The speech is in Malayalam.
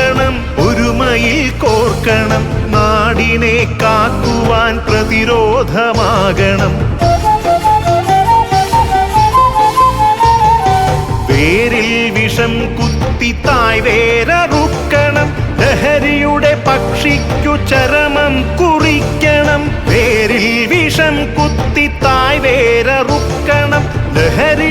ചൊല്ലണം ഒരുമയിൽ കോർക്കണം നാടിനെ കാക്കുവാൻ പ്രതിരോധമാകണം. വേരിൽ വിഷം കുത്തി തായ് വേരറുക്കണം ലഹരിയുടെ പക്ഷിക്കു ചരമം കുറിക്കണം